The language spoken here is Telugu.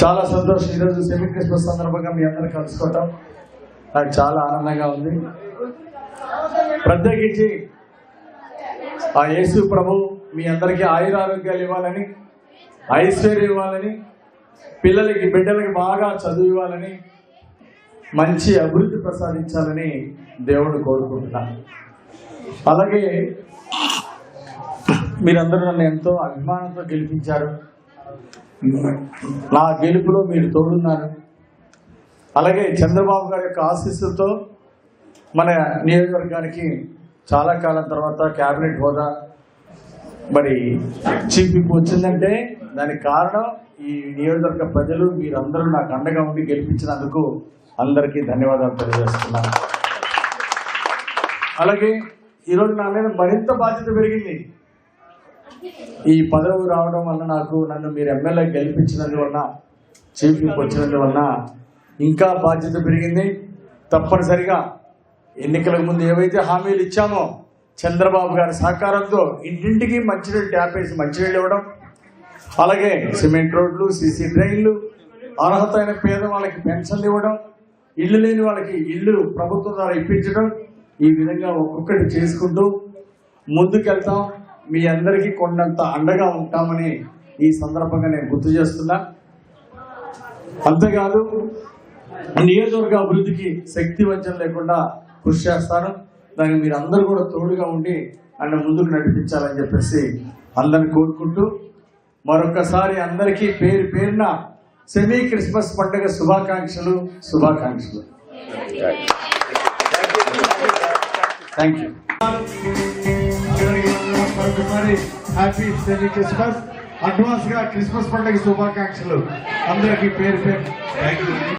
చాలా సంతోషం. ఈరోజు సెమీ క్రిస్మస్ సందర్భంగా మీ అందరూ కలుసుకోవటం నాకు చాలా ఆనందంగా ఉంది. ప్రత్యేకించి ఆ యేసు ప్రభు మీ అందరికీ ఆయురారోగ్యాలు ఇవ్వాలని ఐశ్వర్యం ఇవ్వాలని పిల్లలకి బిడ్డలకి బాగా చదువు ఇవ్వాలని మంచి అభివృద్ధి ప్రసాదించాలని దేవుడు కోరుకుంటున్నాను. అలాగే మీరందరూ నన్ను ఎంతో అభిమానంతో గెలిపించారు. నా గెలుపులో మీరు తోడున్నారు. అలాగే చంద్రబాబు గారి యొక్క ఆశీస్సులతో మన నియోజకవర్గానికి చాలా కాలం తర్వాత క్యాబినెట్ హోదా మరి చీఫ్ వచ్చిందంటే దానికి కారణం ఈ నియోజకవర్గ ప్రజలు మీరందరూ నాకు అండగా ఉండి గెలిపించినందుకు అందరికీ ధన్యవాదాలు తెలియజేస్తున్నాను అలాగే ఈరోజు నా మీద మరింత బాధ్యత పెరిగింది. ఈ పదవి రావడం వల్ల నాకు నన్ను మీరు ఎమ్మెల్యే గెలిపించినందువల్ల చీఫ్కి విప్ వచ్చినందువల్ల ఇంకా బాధ్యత పెరిగింది. తప్పనిసరిగా ఎన్నికలకు ముందు ఏవైతే హామీలు ఇచ్చామో చంద్రబాబు గారి సహకారంతో ఇంటింటికి మంచినీళ్ళు ట్యాప్ వేసి మంచినీళ్ళు ఇవ్వడం అలాగే సిమెంట్ రోడ్లు సీసీ డ్రైన్లు అర్హత అయిన పేద వాళ్ళకి పెన్షన్లు ఇవ్వడం ఇల్లు లేని వాళ్ళకి ఇల్లు ప్రభుత్వం ద్వారా ఇప్పించడం ఈ విధంగా ఒక్కొక్కటి చేసుకుంటూ ముందుకెళ్తాం. మీ అందరికీ కొండంత అండగా ఉంటామని ఈ సందర్భంగా నేను గుర్తు చేస్తున్నా. అంతేకాదు నియోజకవర్గ అభివృద్ధికి శక్తి వంచన లేకుండా కృషి చేస్తాను. దానికి మీరు అందరూ కూడా తోడుగా ఉండి నన్ను ముందుకు నడిపించాలని చెప్పేసి అందరిని కోరుకుంటూ మరొకసారి అందరికీ పేరు పేరున సెమీ క్రిస్మస్ పండుగ శుభాకాంక్షలు శుభాకాంక్షలు. థ్యాంక్ యూ వందనాలు. హ్యాపీ సెమీ క్రిస్మస్ అడ్వాన్స్గా క్రిస్మస్ పండుగ శుభాకాంక్షలు. అందరికీ పేరు పేరు.